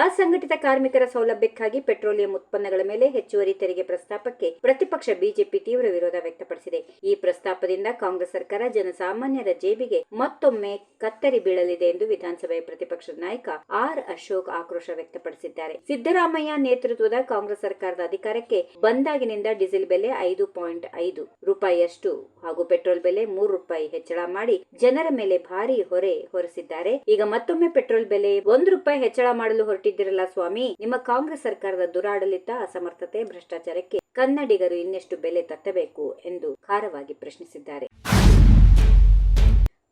ಅಸಂಘಟಿತ ಕಾರ್ಮಿಕರ ಸೌಲಭ್ಯಕ್ಕಾಗಿ ಪೆಟ್ರೋಲಿಯಂ ಉತ್ಪನ್ನಗಳ ಮೇಲೆ ಹೆಚ್ಚುವರಿ ತೆರಿಗೆ ಪ್ರಸ್ತಾಪಕ್ಕೆ ಪ್ರತಿಪಕ್ಷ ಬಿಜೆಪಿ ತೀವ್ರ ವಿರೋಧ ವ್ಯಕ್ತಪಡಿಸಿದೆ. ಈ ಪ್ರಸ್ತಾಪದಿಂದ ಕಾಂಗ್ರೆಸ್ ಸರ್ಕಾರ ಜನಸಾಮಾನ್ಯರ ಜೇಬಿಗೆ ಮತ್ತೊಮ್ಮೆ ಕತ್ತರಿ ಬೀಳಲಿದೆ ಎಂದು ವಿಧಾನಸಭೆಯ ಪ್ರತಿಪಕ್ಷದ ನಾಯಕ ಆರ್ ಅಶೋಕ್ ಆಕ್ರೋಶ ವ್ಯಕ್ತಪಡಿಸಿದ್ದಾರೆ. ಸಿದ್ದರಾಮಯ್ಯ ನೇತೃತ್ವದ ಕಾಂಗ್ರೆಸ್ ಸರ್ಕಾರದ ಅಧಿಕಾರಕ್ಕೆ ಬಂದಾಗಿನಿಂದ ಡೀಸೆಲ್ ಬೆಲೆ ಐದು ಪಾಯಿಂಟ್ ಐದು ರೂಪಾಯಿಯಷ್ಟು ಹಾಗೂ ಪೆಟ್ರೋಲ್ ಬೆಲೆ ಮೂರು ರೂಪಾಯಿ ಹೆಚ್ಚಳ ಮಾಡಿ ಜನರ ಮೇಲೆ ಭಾರಿ ಹೊರೆ ಹೊರಿಸಿದ್ದಾರೆ. ಈಗ ಮತ್ತೊಮ್ಮೆ ಪೆಟ್ರೋಲ್ ಬೆಲೆ ಒಂದು ರೂಪಾಯಿ ಹೆಚ್ಚಳ ಮಾಡಲು ಹೊರಟಿದ್ದಿರಲ್ಲ ಸ್ವಾಮಿ. ನಿಮ್ಮ ಕಾಂಗ್ರೆಸ್ ಸರ್ಕಾರದ ದುರಾಡಳಿತ ಅಸಮರ್ಥತೆ, ಭ್ರಷ್ಟಾಚಾರಕ್ಕೆ ಕನ್ನಡಿಗರು ಇನ್ನೆಷ್ಟು ಬೆಲೆ ತಟ್ಟಬೇಕು ಎಂದು ಖಾರವಾಗಿ ಪ್ರಶ್ನಿಸಿದ್ದಾರೆ.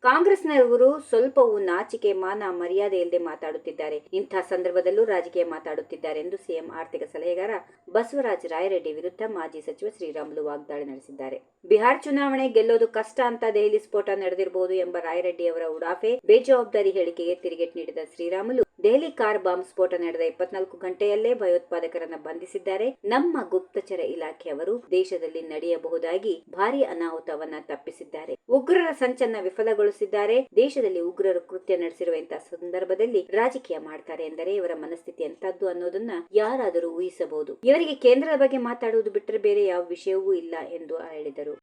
ಕಾಂಗ್ರೆಸ್ನವರು ಸ್ವಲ್ಪವೂ ನಾಚಿಕೆ, ಮಾನ, ಮರ್ಯಾದೆ ಇಲ್ಲದೆ ಮಾತಾಡುತ್ತಿದ್ದಾರೆ. ಇಂಥ ಸಂದರ್ಭದಲ್ಲೂ ರಾಜಕೀಯ ಮಾತಾಡುತ್ತಿದ್ದಾರೆ ಎಂದು ಸಿಎಂ ಆರ್ಥಿಕ ಸಲಹೆಗಾರ ಬಸವರಾಜ ರಾಯರೆಡ್ಡಿ ವಿರುದ್ಧ ಮಾಜಿ ಸಚಿವ ಶ್ರೀರಾಮುಲು ವಾಗ್ದಾಳಿ ನಡೆಸಿದ್ದಾರೆ. ಬಿಹಾರ್ ಚುನಾವಣೆ ಗೆಲ್ಲೋದು ಕಷ್ಟ ಅಂತ ದೆಹಲಿ ಸ್ಫೋಟ ನಡೆದಿರಬಹುದು ಎಂಬ ರಾಯರೆಡ್ಡಿ ಅವರ ಉಡಾಫೆ, ಬೇಜವಾಬ್ದಾರಿ ಹೇಳಿಕೆಗೆ ತಿರುಗೇಟ್ ನೀಡಿದ ಶ್ರೀರಾಮುಲು ದೆಹಲಿ ಕಾರ್ ಬಾಂಬ್ ಸ್ಫೋಟ ನಡೆದ ಇಪ್ಪತ್ನಾಲ್ಕು ಗಂಟೆಯಲ್ಲೇ ಭಯೋತ್ಪಾದಕರನ್ನು ಬಂಧಿಸಿದ್ದಾರೆ. ನಮ್ಮ ಗುಪ್ತಚರ ಇಲಾಖೆಯವರು ದೇಶದಲ್ಲಿ ನಡೆಯಬಹುದಾಗಿ ಭಾರಿ ಅನಾಹುತವನ್ನ ತಪ್ಪಿಸಿದ್ದಾರೆ. ಉಗ್ರರ ಸಂಚನ್ನ ವಿಫಲಗೊಳಿಸಿದ್ದಾರೆ. ದೇಶದಲ್ಲಿ ಉಗ್ರರು ಕೃತ್ಯ ನಡೆಸಿರುವಂತಹ ಸಂದರ್ಭದಲ್ಲಿ ರಾಜಕೀಯ ಮಾಡ್ತಾರೆ ಎಂದರೆ ಇವರ ಮನಸ್ಥಿತಿ ಎಂತದ್ದು ಅನ್ನೋದನ್ನ ಯಾರಾದರೂ ಊಹಿಸಬಹುದು. ಇವರಿಗೆ ಕೇಂದ್ರದ ಬಗ್ಗೆ ಮಾತಾಡುವುದು ಬಿಟ್ಟರೆ ಬೇರೆ ಯಾವ ವಿಷಯವೂ ಇಲ್ಲ ಎಂದು ಹೇಳಿದರು.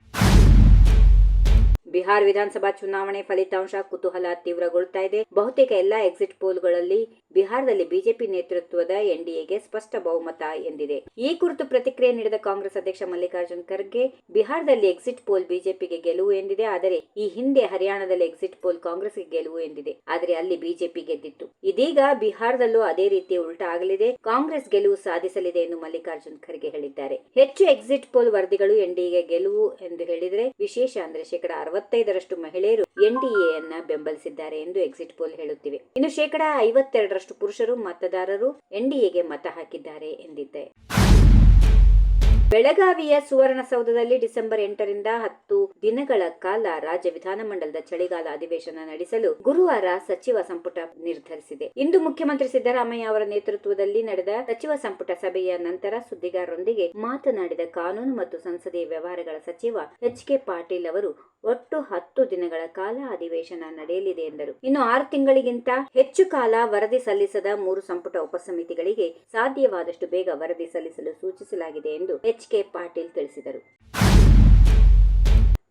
ಬಿಹಾರ ವಿಧಾನಸಭಾ ಚುನಾವಣೆ ಫಲಿತಾಂಶ ಕುತೂಹಲ ತೀವ್ರಗೊಳ್ತಾ ಇದೆ. ಬಹುತೇಕ ಎಲ್ಲಾ ಎಕ್ಸಿಟ್ ಪೋಲ್ಗಳಲ್ಲಿ ಬಿಹಾರದಲ್ಲಿ ಬಿಜೆಪಿ ನೇತೃತ್ವದ ಎನ್ಡಿಎಗೆ ಸ್ಪಷ್ಟ ಬಹುಮತ ಎಂದಿದೆ. ಈ ಕುರಿತು ಪ್ರತಿಕ್ರಿಯೆ ನೀಡಿದ ಕಾಂಗ್ರೆಸ್ ಅಧ್ಯಕ್ಷ ಮಲ್ಲಿಕಾರ್ಜುನ್ ಖರ್ಗೆ, ಬಿಹಾರದಲ್ಲಿ ಎಕ್ಸಿಟ್ ಪೋಲ್ ಬಿಜೆಪಿಗೆ ಗೆಲುವು ಎಂದಿದೆ, ಆದರೆ ಈ ಹಿಂದೆ ಹರಿಯಾಣದಲ್ಲಿ ಎಕ್ಸಿಟ್ ಪೋಲ್ ಕಾಂಗ್ರೆಸ್ಗೆ ಗೆಲುವು ಎಂದಿದೆ. ಆದರೆ ಅಲ್ಲಿ ಬಿಜೆಪಿ ಗೆದ್ದಿತ್ತು. ಇದೀಗ ಬಿಹಾರದಲ್ಲೂ ಅದೇ ರೀತಿ ಉಲ್ಟಾ ಆಗಲಿದೆ. ಕಾಂಗ್ರೆಸ್ ಗೆಲುವು ಸಾಧಿಸಲಿದೆ ಎಂದು ಮಲ್ಲಿಕಾರ್ಜುನ್ ಖರ್ಗೆ ಹೇಳಿದ್ದಾರೆ. ಹೆಚ್ಚು ಎಕ್ಸಿಟ್ ಪೋಲ್ ವರದಿಗಳು ಎನ್ಡಿಎಗೆ ಗೆಲುವು ಎಂದು ಹೇಳಿದರೆ, ವಿಶೇಷ ಅಂದ್ರೆ ಶೇಕಡ ಅರವತ್ತೈದರಷ್ಟು ಮಹಿಳೆಯರು ಎನ್ಡಿಎಯನ್ನ ಬೆಂಬಲಿಸಿದ್ದಾರೆ ಎಂದು ಎಕ್ಸಿಟ್ ಪೋಲ್ ಹೇಳುತ್ತಿವೆ. ಇನ್ನು ಶೇಕಡಾ ಐವತ್ತೆರಡರಷ್ಟು ಪುರುಷರು ಮತದಾರರು ಎನ್ಡಿಎಗೆ ಮತ ಹಾಕಿದ್ದಾರೆ ಎಂದಿದೆ ಬೆಳಗಾವಿಯ ಸುವರ್ಣಸೌಧದಲ್ಲಿ ಡಿಸೆಂಬರ್ ಎಂಟರಿಂದ ಹತ್ತು ದಿನಗಳ ಕಾಲ ರಾಜ್ಯ ವಿಧಾನಮಂಡಲದ ಚಳಿಗಾಲ ಅಧಿವೇಶನ ನಡೆಸಲು ಗುರುವಾರ ಸಚಿವ ಸಂಪುಟ ನಿರ್ಧರಿಸಿದೆ. ಇಂದು ಮುಖ್ಯಮಂತ್ರಿ ಸಿದ್ದರಾಮಯ್ಯ ಅವರ ನೇತೃತ್ವದಲ್ಲಿ ನಡೆದ ಸಚಿವ ಸಂಪುಟ ಸಭೆಯ ನಂತರ ಸುದ್ದಿಗಾರರೊಂದಿಗೆ ಮಾತನಾಡಿದ ಕಾನೂನು ಮತ್ತು ಸಂಸದೀಯ ವ್ಯವಹಾರಗಳ ಸಚಿವ ಎಚ್ ಕೆ ಪಾಟೀಲ್ ಅವರು, ಒಟ್ಟು ಹತ್ತು ದಿನಗಳ ಕಾಲ ಅಧಿವೇಶನ ನಡೆಯಲಿದೆ ಎಂದರು. ಇನ್ನು ಆರು ತಿಂಗಳಿಗಿಂತ ಹೆಚ್ಚು ಕಾಲ ವರದಿ ಸಲ್ಲಿಸದ ಮೂರು ಸಂಪುಟ ಉಪಸಮಿತಿಗಳಿಗೆ ಸಾಧ್ಯವಾದಷ್ಟು ಬೇಗ ವರದಿ ಸಲ್ಲಿಸಲು ಸೂಚಿಸಲಾಗಿದೆ ಎಂದು ಎಚ್ ಕೆ ಪಾಟೀಲ್ ತಿಳಿಸಿದರು.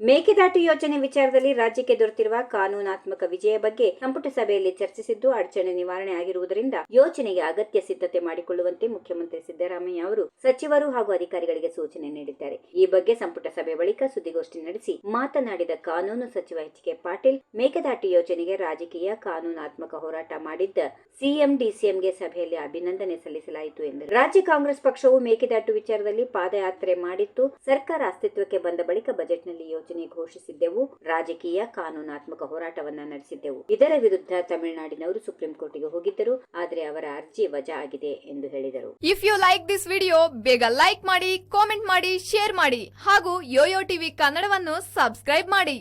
ಮೇಕೆದಾಟು ಯೋಜನೆ ವಿಚಾರದಲ್ಲಿ ರಾಜ್ಯಕ್ಕೆ ದೊರೆತಿರುವ ಕಾನೂನಾತ್ಮಕ ವಿಜಯ ಬಗ್ಗೆ ಸಂಪುಟ ಸಭೆಯಲ್ಲಿ ಚರ್ಚಿಸಿದ್ದು ಅಡಚಣೆ ನಿವಾರಣೆ ಆಗಿರುವುದರಿಂದ ಯೋಜನೆಗೆ ಅಗತ್ಯ ಸಿದ್ಧತೆ ಮಾಡಿಕೊಳ್ಳುವಂತೆ ಮುಖ್ಯಮಂತ್ರಿ ಸಿದ್ದರಾಮಯ್ಯ ಅವರು ಸಚಿವರು ಹಾಗೂ ಅಧಿಕಾರಿಗಳಿಗೆ ಸೂಚನೆ ನೀಡಿದ್ದಾರೆ. ಈ ಬಗ್ಗೆ ಸಂಪುಟ ಸಭೆ ಬಳಿಕ ಸುದ್ದಿಗೋಷ್ಠಿ ನಡೆಸಿ ಮಾತನಾಡಿದ ಕಾನೂನು ಸಚಿವ ಎಚ್ ಕೆ ಪಾಟೀಲ್, ಮೇಕೆದಾಟು ಯೋಜನೆಗೆ ರಾಜಕೀಯ ಕಾನೂನಾತ್ಮಕ ಹೋರಾಟ ಮಾಡಿದ್ದ ಸಿಎಂ ಡಿಸಿಎಂಗೆ ಸಭೆಯಲ್ಲಿ ಅಭಿನಂದನೆ ಸಲ್ಲಿಸಲಾಯಿತು ಎಂದರು. ರಾಜ್ಯ ಕಾಂಗ್ರೆಸ್ ಪಕ್ಷವು ಮೇಕೆದಾಟು ವಿಚಾರದಲ್ಲಿ ಪಾದಯಾತ್ರೆ ಮಾಡಿತ್ತು. ಸರ್ಕಾರ ಅಸ್ತಿತ್ವಕ್ಕೆ ಬಂದ ಬಳಿಕ ಬಜೆಟ್ನಲ್ಲಿ ಯೋಜನೆ ಘೋಷಿಸಿದ್ದೆವು. ರಾಜಕೀಯ ಕಾನೂನಾತ್ಮಕ ಹೋರಾಟವನ್ನ ನಡೆಸಿದ್ದೆವು. ಇದರ ವಿರುದ್ಧ ತಮಿಳುನಾಡಿನವರು ಸುಪ್ರೀಂ ಕೋರ್ಟಿಗೆ ಹೋಗಿದ್ದರು. ಆದರೆ ಅವರ ಅರ್ಜಿ ವಜಾ ಆಗಿದೆ ಎಂದು ಹೇಳಿದರು. If you like this video ಬೇಗ ಲೈಕ್ ಮಾಡಿ ಕಾಮೆಂಟ್ ಮಾಡಿ ಶೇರ್ ಮಾಡಿ ಹಾಗೂ ಯೋಯೋ ಟಿವಿ ಕನ್ನಡವನ್ನು ಸಬ್ಸ್ಕ್ರೈಬ್ ಮಾಡಿ.